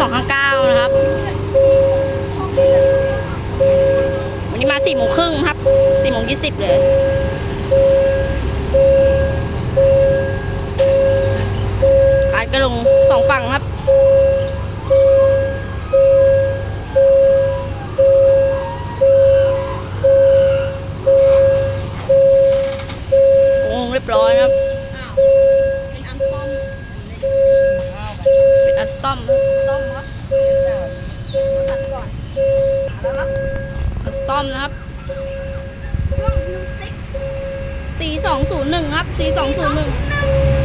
สองห้าเก้านะครับ วันนี้มาสี่โมงครึ่งครับสี่โมงยี่สิบเลย การก็ลงสองฝั่งครับงงเรียบร้อยครับอ้าวเป็นอันต้อม เป็นอัสตอม ตอมนะครับสี่สองมิวสิก4201 ครับ 4201